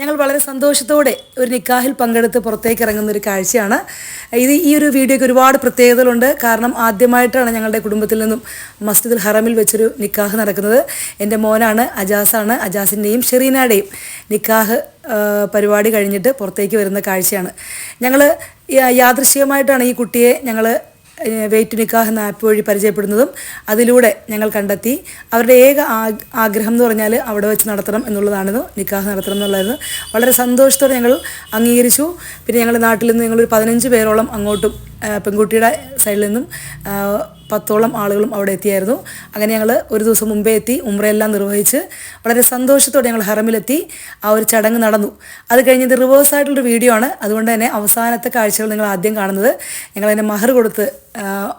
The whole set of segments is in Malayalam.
ഞങ്ങൾ വളരെ സന്തോഷത്തോടെ ഒരു നിക്കാഹിൽ പങ്കെടുത്ത് പുറത്തേക്ക് ഇറങ്ങുന്ന ഒരു കാഴ്ചയാണ്. ഇത് ഈ ഒരു വീഡിയോയ്ക്ക് ഒരുപാട് പ്രത്യേകതകളുണ്ട്. കാരണം ആദ്യമായിട്ടാണ് ഞങ്ങളുടെ കുടുംബത്തിൽ നിന്നും മസ്ജിദുൽ ഹറമിൽ വെച്ചൊരു നിക്കാഹ് നടക്കുന്നത്. എന്റെ മോനാണ് അജാസാണ്. അജാസിന്റെയും ഷെറീനയുടെയും നിക്കാഹ് പരിപാടി കഴിഞ്ഞിട്ട് പുറത്തേക്ക് വരുന്ന കാഴ്ചയാണ്. ഞങ്ങൾ യാദൃശ്യമായിട്ടാണ് ഈ കുട്ടിയെ ഞങ്ങൾ വെയിറ്റ് നിക്കാഹ് എന്ന ആപ്പ് വഴി പരിചയപ്പെടുന്നതും അതിലൂടെ ഞങ്ങൾ കണ്ടെത്തി. അവരുടെ ഏക ആഗ്രഹം എന്ന് പറഞ്ഞാൽ അവിടെ വെച്ച് നടത്തണം എന്നുള്ളതാണെന്ന് നിക്കാഹ് നടത്തണം എന്നുള്ളതായിരുന്നു. വളരെ സന്തോഷത്തോടെ ഞങ്ങൾ അംഗീകരിച്ചു. പിന്നെ ഞങ്ങളുടെ നാട്ടിൽ നിന്ന് ഞങ്ങളൊരു പതിനഞ്ച് പേരോളം അങ്ങോട്ടും പെൺകുട്ടിയുടെ സൈഡിൽ നിന്നും പത്തോളം ആളുകളും അവിടെ എത്തിയായിരുന്നു. അങ്ങനെ ഞങ്ങൾ ഒരു ദിവസം മുമ്പേ എത്തി ഉമ്രയെല്ലാം നിർവഹിച്ച് വളരെ സന്തോഷത്തോടെ ഞങ്ങൾ ഹറമിലെത്തി ആ ഒരു ചടങ്ങ് നടന്നു. അത് കഴിഞ്ഞ് ഇത് റിവേഴ്സ് ആയിട്ടുള്ളൊരു വീഡിയോ ആണ്. അതുകൊണ്ട് തന്നെ അവസാനത്തെ കാഴ്ചകൾ നിങ്ങൾ ആദ്യം കാണുന്നത്. ഞങ്ങൾ അതിനെ മഹർ കൊടുത്ത്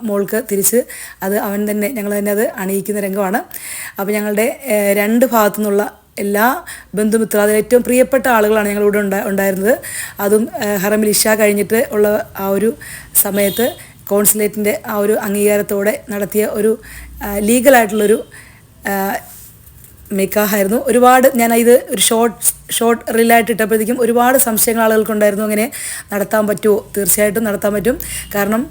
മോൾക്ക് തിരിച്ച് അത് അവൻ തന്നെ ഞങ്ങൾ തന്നെ അത് അണിയിക്കുന്ന രംഗമാണ്. അപ്പോൾ ഞങ്ങളുടെ രണ്ട് ഭാഗത്തു നിന്നുള്ള എല്ലാ ബന്ധുമിത്രാദികളും ഏറ്റവും പ്രിയപ്പെട്ട ആളുകളാണ് ഞങ്ങളിവിടെ ഉണ്ടാ ഉണ്ടായിരുന്നത്. അതും ഹറമിൽ ഇഷ കഴിഞ്ഞിട്ട് ഉള്ള ആ ഒരു സമയത്ത് കോൺസുലേറ്റിന്റെ ആ ഒരു അംഗീകാരത്തോടെ നടത്തിയ ഒരു ലീഗലായിട്ടുള്ളൊരു മേക്കാഹായിരുന്നു. ഒരുപാട് ഞാൻ ഇത് ഒരു ഷോർട്ട് ഷോർട്ട് റീലായിട്ട് ഇട്ടപ്പോഴത്തേക്കും ഒരുപാട് സംശയങ്ങൾ ആളുകൾക്കുണ്ടായിരുന്നു. അങ്ങനെ നടത്താൻ പറ്റുമോ തീർച്ചയായിട്ടും നടത്താൻ പറ്റും. കാരണം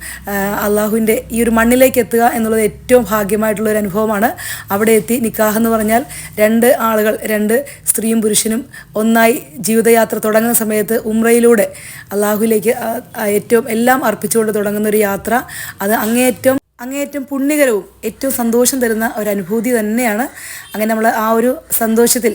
അള്ളാഹുവിന്റെ ഈ ഒരു മണ്ണിലേക്ക് എത്തുക എന്നുള്ളത് ഏറ്റവും ഭാഗ്യമായിട്ടുള്ള ഒരു അനുഭവമാണ്. അവിടെ എത്തി നിക്കാഹ് എന്ന് പറഞ്ഞാൽ രണ്ട് ആളുകൾ രണ്ട് സ്ത്രീയും പുരുഷനും ഒന്നായി ജീവിതയാത്ര തുടങ്ങുന്ന സമയത്ത് ഉമ്രയിലൂടെ അള്ളാഹുവിലേക്ക് ഏറ്റവും എല്ലാം അർപ്പിച്ചുകൊണ്ട് തുടങ്ങുന്ന ഒരു യാത്ര. അത് അങ്ങേയറ്റം അങ്ങേയറ്റം പുണ്യകരവും ഏറ്റവും സന്തോഷം തരുന്ന ഒരു അനുഭൂതി തന്നെയാണ്. അങ്ങനെ നമ്മൾ ആ ഒരു സന്തോഷത്തിൽ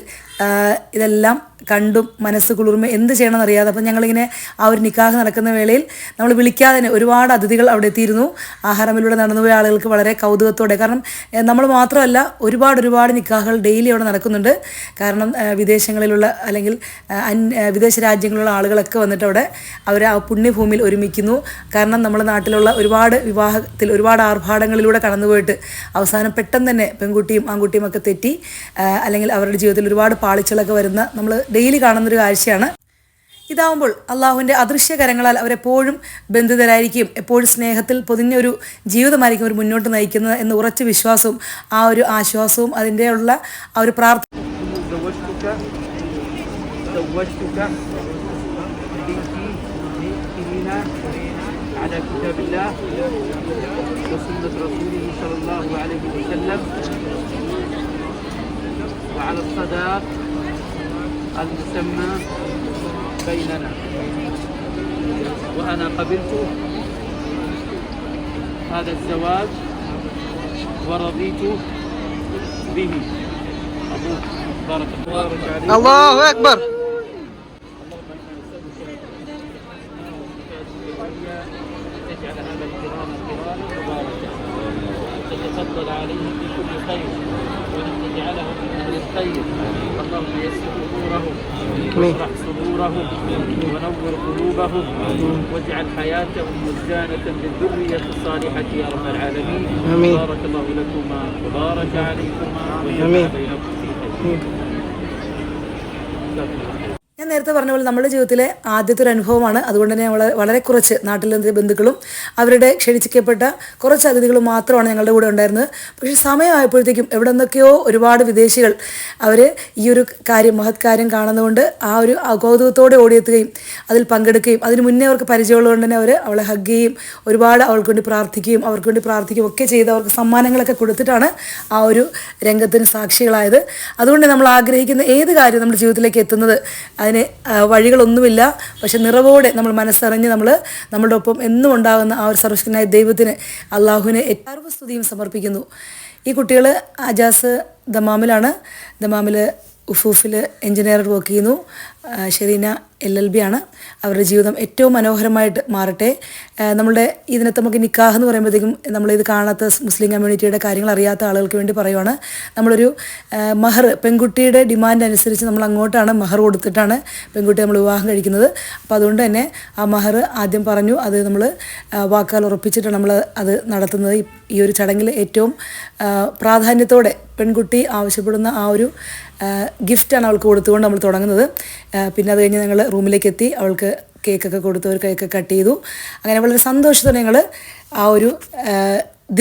ഇതെല്ലാം കണ്ടും മനസ്സ് കുളിർമ എന്ത് ചെയ്യണമെന്ന് എന്നറിയാതെ അപ്പം ഞങ്ങളിങ്ങനെ ആ ഒരു നിക്കാഹ് നടക്കുന്ന വേളയിൽ നമ്മൾ വിളിക്കാതെ തന്നെ ഒരുപാട് അതിഥികൾ അവിടെ എത്തിയിരുന്നു. ആഹാരമിലൂടെ നടന്നുപോയ ആളുകൾക്ക് വളരെ കൗതുകത്തോടെ. കാരണം നമ്മൾ മാത്രമല്ല ഒരുപാട് ഒരുപാട് നിക്കാഹുകൾ ഡെയിലി അവിടെ നടക്കുന്നുണ്ട്. കാരണം വിദേശങ്ങളിലുള്ള അല്ലെങ്കിൽ വിദേശ രാജ്യങ്ങളിലുള്ള ആളുകളൊക്കെ വന്നിട്ട് അവിടെ അവർ ആ പുണ്യഭൂമിയിൽ ഒരുമിക്കുന്നു. കാരണം നമ്മുടെ നാട്ടിലുള്ള ഒരുപാട് വിവാഹത്തിൽ ഒരുപാട് ആർഭാടങ്ങളിലൂടെ കടന്നുപോയിട്ട് അവസാനം പെട്ടെന്ന് തന്നെ പെൺകുട്ടിയും ആൺകുട്ടിയും ഒക്കെ തെറ്റി അല്ലെങ്കിൽ അവരുടെ ജീവിതത്തിൽ ഒരുപാട് പാളിച്ചകളൊക്കെ വരുന്ന നമ്മൾ ഡെയിലി കാണുന്നൊരു കാഴ്ചയാണ് ഇതാവുമ്പോൾ അള്ളാഹുവിൻ്റെ അദൃശ്യകരങ്ങളാൽ അവരെപ്പോഴും ബന്ധിതരായിരിക്കും എപ്പോഴും സ്നേഹത്തിൽ പൊതിഞ്ഞ ഒരു ജീവിതമായിരിക്കും അവർ മുന്നോട്ട് നയിക്കുന്നത് എന്ന ഉറച്ച വിശ്വാസവും ആ ഒരു ആശ്വാസവും അതിൻ്റെ ഉള്ള ആ ഒരു പ്രാർത്ഥന زوجتك زوجتك بنتي إلينا على كتاب الله وسنة رسوله صلى الله عليه وسلم وعلى الصداق المسمى بيننا. وأنا قبلت هذا الزواج ورضيت به. أبوك. بارك الله عليك. الله أكبر. تجعل هذا الكرام كراما مباركا. تتفضل عليهم بكل خير. تجعلهم من أهل الخير. اللهم يسر امورهم واشرح صدورهم ونور قلوبهم واجعل حياتهم مزدانة بالذرية الصالحة يا رب العالمين. آمين. بارك الله لكما وبارك عليكما وجمع. بينكم في خير. നേരത്തെ പറഞ്ഞ പോലെ നമ്മുടെ ജീവിതത്തിലെ ആദ്യത്തെ ഒരു അനുഭവമാണ്. അതുകൊണ്ട് തന്നെ ഞങ്ങൾ വളരെ കുറച്ച് നിന്ന് ബന്ധുക്കളും അവരുടെ ക്ഷണിച്ചിക്കപ്പെട്ട കുറച്ച് അതിഥികൾ മാത്രമാണ് ഞങ്ങളുടെ കൂടെ ഉണ്ടായിരുന്നത്. പക്ഷേ സമയമായപ്പോഴത്തേക്കും എവിടെ നിന്നൊക്കെയോ ഒരുപാട് വിദേശികൾ അവർ ഈ ഒരു കാര്യം മഹത് കാര്യം കാണുന്നതുകൊണ്ട് ആ ഒരു കൗതുകത്തോടെ ഓടിയെത്തുകയും അതിൽ പങ്കെടുക്കുകയും അതിന് മുന്നേ അവർക്ക് പരിചയമുള്ളതുകൊണ്ട് തന്നെ അവർ അവളെ ഹഗ് ചെയ്യും ഒരുപാട് അവൾക്ക് വേണ്ടി പ്രാർത്ഥിക്കുകയും അവർക്ക് വേണ്ടി പ്രാർത്ഥിക്കുകയും ഒക്കെ ചെയ്ത് അവർക്ക് സമ്മാനങ്ങളൊക്കെ കൊടുത്തിട്ടാണ് ആ ഒരു രംഗത്തിന് സാക്ഷികളായത്. അതുകൊണ്ട് നമ്മൾ ആഗ്രഹിക്കുന്ന ഏത് കാര്യം നമ്മുടെ ജീവിതത്തിലേക്ക് എത്തുന്നത് അതിന് വഴികളൊന്നുമില്ല. പക്ഷെ നിറവോടെ നമ്മൾ മനസ്സറിഞ്ഞ് നമ്മൾ നമ്മുടെ ഒപ്പം എന്നും ഉണ്ടാകുന്ന ആ ഒരു സർവശക്തനായ ദൈവത്തിന് അള്ളാഹുവിനെ എല്ലാവർക്കും സ്തുതിയും സമർപ്പിക്കുന്നു. ഈ കുട്ടികൾ അജാസ് ദമാമിലാണ്. ദമാമിൽ ഉഫൂഫിൽ എഞ്ചിനീയർ വർക്ക് ചെയ്യുന്നു. ഷെറീന എൽ എൽ ബി ആണ്. അവരുടെ ജീവിതം ഏറ്റവും മനോഹരമായിട്ട് മാറട്ടെ. നമ്മുടെ ഇതിനകത്ത് നമുക്ക് നിക്കാഹ് എന്ന് പറയുമ്പോഴത്തേക്കും നമ്മളിത് കാണാത്ത മുസ്ലിം കമ്മ്യൂണിറ്റിയുടെ കാര്യങ്ങൾ അറിയാത്ത ആളുകൾക്ക് വേണ്ടി പറയുവാണ്. നമ്മളൊരു മഹർ പെൺകുട്ടിയുടെ ഡിമാൻഡ് അനുസരിച്ച് നമ്മൾ അങ്ങോട്ടാണ് മഹർ കൊടുത്തിട്ടാണ് പെൺകുട്ടി നമ്മൾ വിവാഹം കഴിക്കുന്നത്. അപ്പോൾ അതുകൊണ്ട് തന്നെ ആ മഹർ ആദ്യം പറഞ്ഞു അത് നമ്മൾ വാക്കാൽ ഉറപ്പിച്ചിട്ടാണ് നമ്മൾ അത് നടത്തുന്നത്. ഈ- ഒരു ചടങ്ങിൽ ഏറ്റവും പ്രാധാന്യത്തോടെ പെൺകുട്ടി ആവശ്യപ്പെടുന്ന ആ ഒരു ഗിഫ്റ്റാണ് അവൾക്ക് കൊടുത്തുകൊണ്ട് നമ്മൾ തുടങ്ങുന്നത്. പിന്നെ അത് കഴിഞ്ഞ് ഞങ്ങൾ റൂമിലേക്ക് എത്തി അവൾക്ക് കേക്കൊക്കെ കൊടുത്തു ഒരു കേക്ക് കട്ട് ചെയ്തു. അങ്ങനെ വളരെ സന്തോഷത്തോടെ ഞങ്ങൾ ആ ഒരു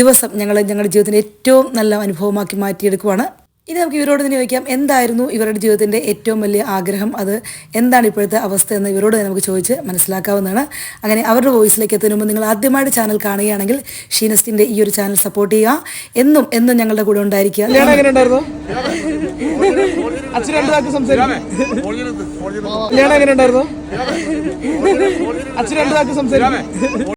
ദിവസം ഞങ്ങൾ ഞങ്ങളുടെ ജീവിതത്തിന്റെ ഏറ്റവും നല്ല അനുഭവമാക്കി മാറ്റിയെടുക്കുവാണ്. ഇനി നമുക്ക് ഇവരോട് തന്നെ ചോദിക്കാം എന്തായിരുന്നു ഇവരുടെ ജീവിതത്തിന്റെ ഏറ്റവും വലിയ ആഗ്രഹം? അത് എന്താണ് ഇപ്പോഴത്തെ അവസ്ഥ എന്ന് ഇവരോട് നമുക്ക് ചോദിച്ച് മനസ്സിലാക്കാവുന്നതാണ്. അങ്ങനെ അവരുടെ വോയിസിലേക്ക് എത്തുന്നതിന് മുമ്പ് നിങ്ങൾ ആദ്യമായിട്ട് ചാനൽ കാണുകയാണെങ്കിൽ ഷീനസ്റ്റിന്റെ ഈ ഒരു ചാനൽ സപ്പോർട്ട് ചെയ്യുക. എന്നും എന്നും ഞങ്ങളുടെ കൂടെ ഉണ്ടായിരിക്കുക. അച്ഛൻ രണ്ടു വാക്ക് സംസാരിക്കും. കല്യാണം എങ്ങനെ ഉണ്ടായിരുന്നു? അച്ഛൻ രണ്ടു വാക്ക് സംസാരിക്കും.